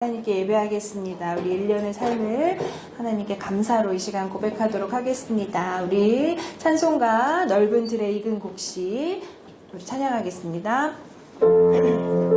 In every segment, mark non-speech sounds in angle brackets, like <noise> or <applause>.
하나님께 예배하겠습니다. 우리 일년의 삶을 하나님께 감사로 이 시간 고백하도록 하겠습니다. 우리 찬송가 넓은 들의 익은 곡식 우리 찬양하겠습니다. 네.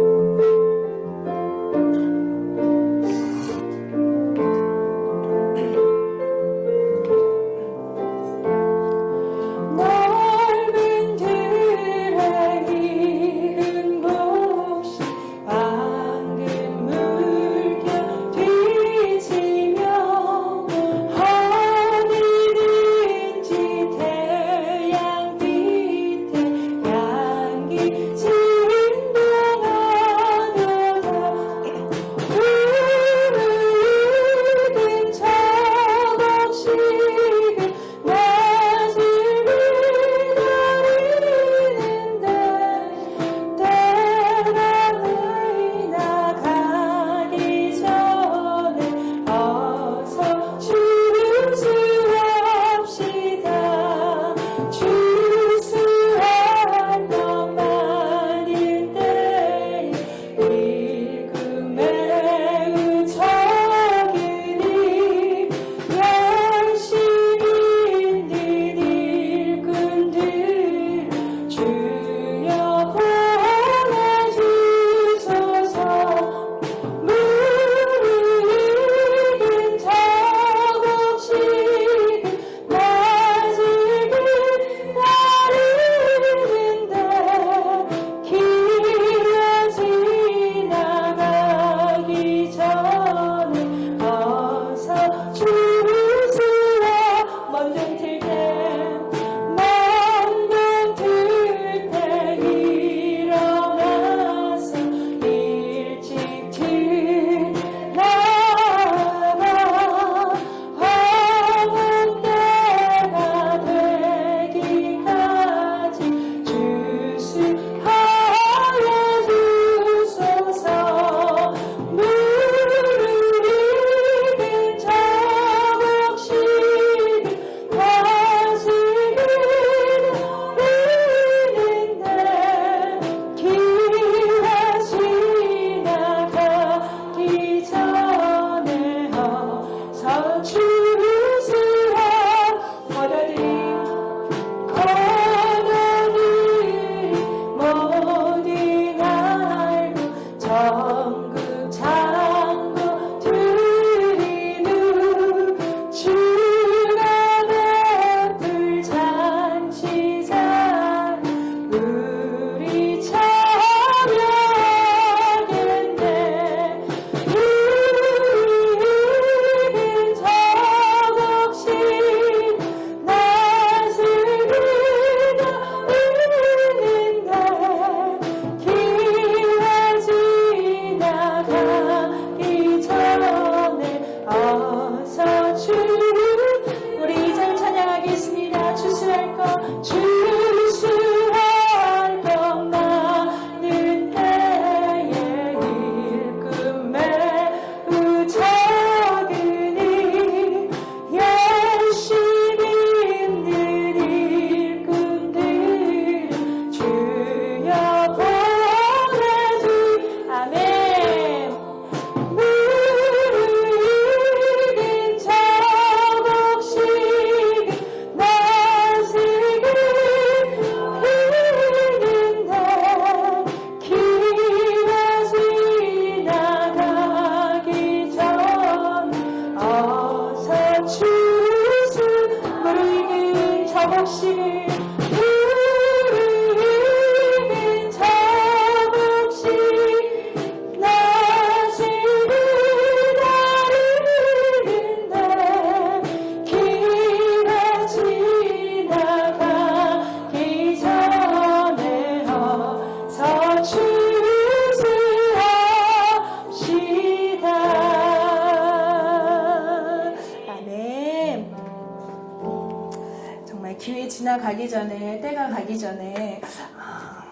아,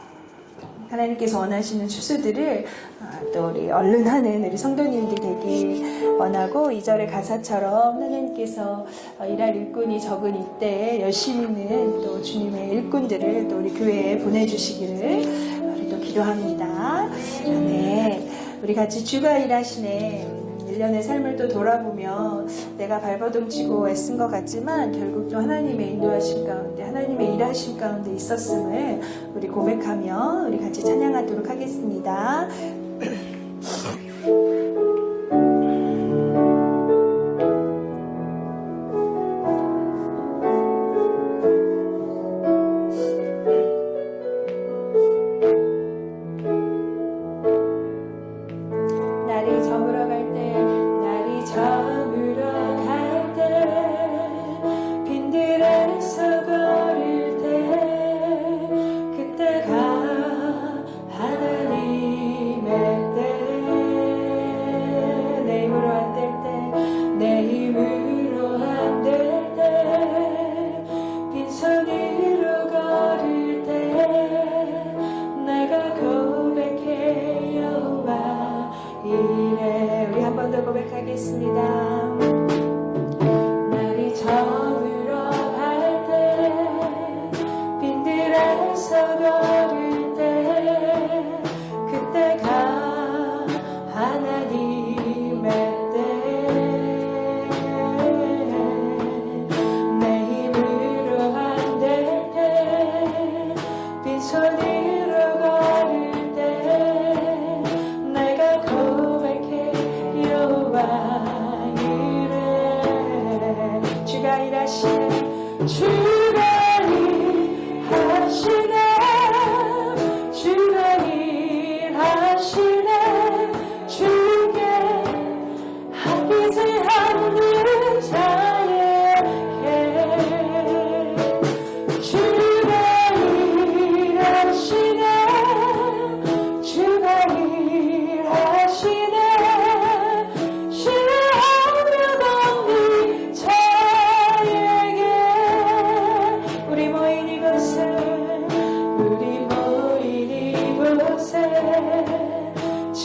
하나님께서 원하시는 추수들을 아, 또 우리 얼른 하는 우리 성도님들 되길 원하고 이절의 가사처럼 하나님께서 어, 일할 일꾼이 적은 이때에 열심히는 또 주님의 일꾼들을 또 우리 교회에 보내주시기를 우리 또 기도합니다. 아멘. 우리 같이 주가 일하시네. 1년의 삶을 또 돌아보며 내가 발버둥치고 애쓴 것 같지만 결국 또 하나님의 인도하신 가운데 하나님의 일하신 가운데 있었음을 우리 고백하며 우리 같이 찬양하도록 하겠습니다. <clears throat>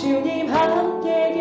주님 함께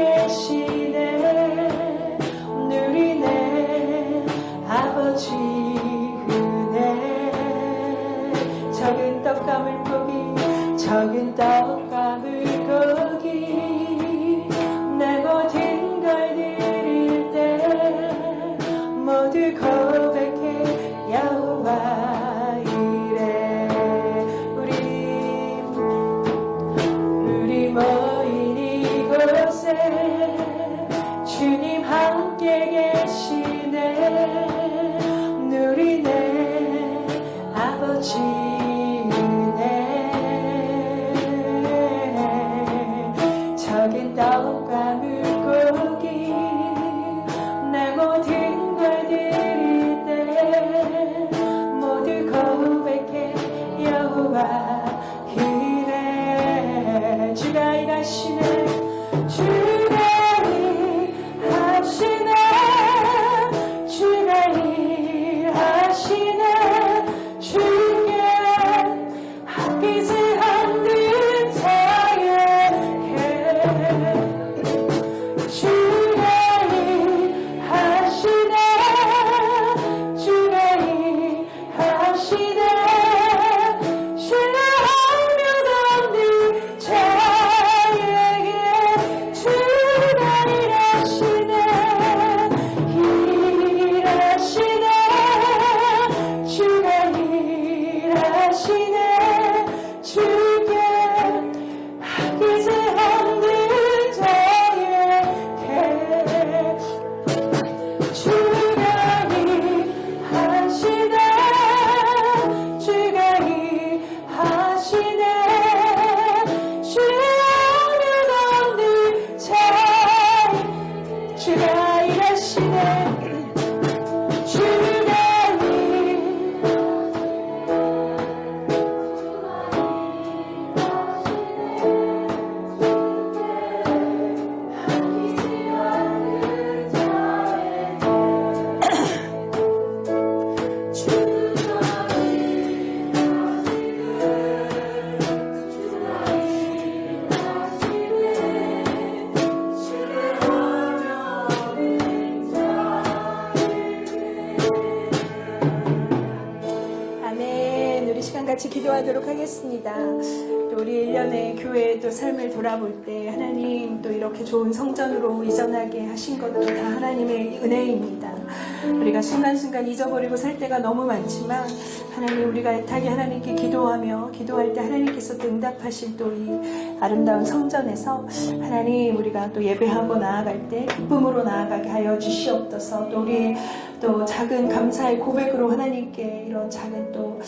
ti. 기도하도록 하겠습니다. 또 우리 1년의 교회의 또 삶을 돌아볼 때 하나님 또 이렇게 좋은 성전으로 이전하게 하신 것도 다 하나님의 은혜입니다. 우리가 순간순간 잊어버리고 살 때가 너무 많지만 하나님 우리가 애타게 하나님께 기도하며 기도할 때 하나님께서 또 응답하실 또이 아름다운 성전에서 하나님 우리가 또 예배하고 나아갈 때 기쁨으로 나아가게 하여 주시옵소서 또 우리 또 작은 감사의 고백으로 하나님께 이런 작은 또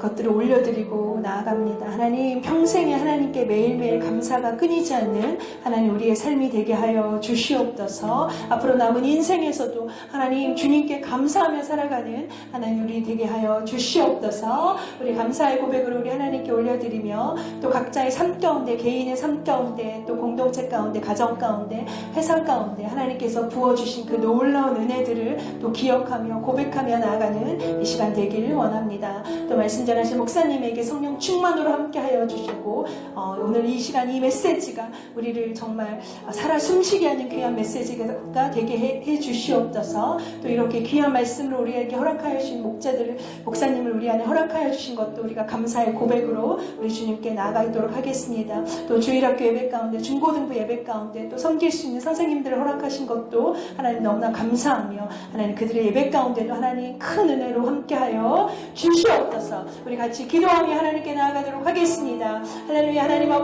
것들을 올려드리고 나아갑니다. 하나님 평생에 하나님께 매일매일 감사가 끊이지 않는 하나님 우리의 삶이 되게 하여 주시옵소서 앞으로 남은 인생에서도 하나님 주님께 감사하며 살아가는 하나님 우리 되게 하여 주시옵소서 우리 감사의 고백으로 우리 하나님께 올려드리며 또 각자의 삶 가운데 개인의 삶 가운데 또 공동체 가운데 가정 가운데 회사 가운데 하나님께서 부어주신 그 놀라운 은혜들을 또 기억하며 고백하며 나아가는 이 시간 되기를 원합니다. 또 말씀 전하신 목사님에게 성령 충만으로 함께하여 주시고 어, 오늘 이 시간 이 메시지가 우리를 정말 살아 숨쉬게 하는 귀한 메시지가 되게 해, 해 주시옵소서 또 이렇게 귀한 말씀으로 우리에게 허락하여 주신 목자들을 목사님을 우리 안에 허락하여 주신 것도 우리가 감사의 고백으로 우리 주님께 나아가도록 하겠습니다. 또 주일학교 예배 가운데 중고등부 예배 가운데 또 섬길 수 있는 선생님들을 허락하신 것도 하나님 너무나 감사하며 하나님 그들의 예배 가운데도 하나님 큰 은혜로 함께하여 주시옵소 서 우리 같이 기도하며 하나님께 나아가도록 하겠습니다. 할렐루야 하나님 아버지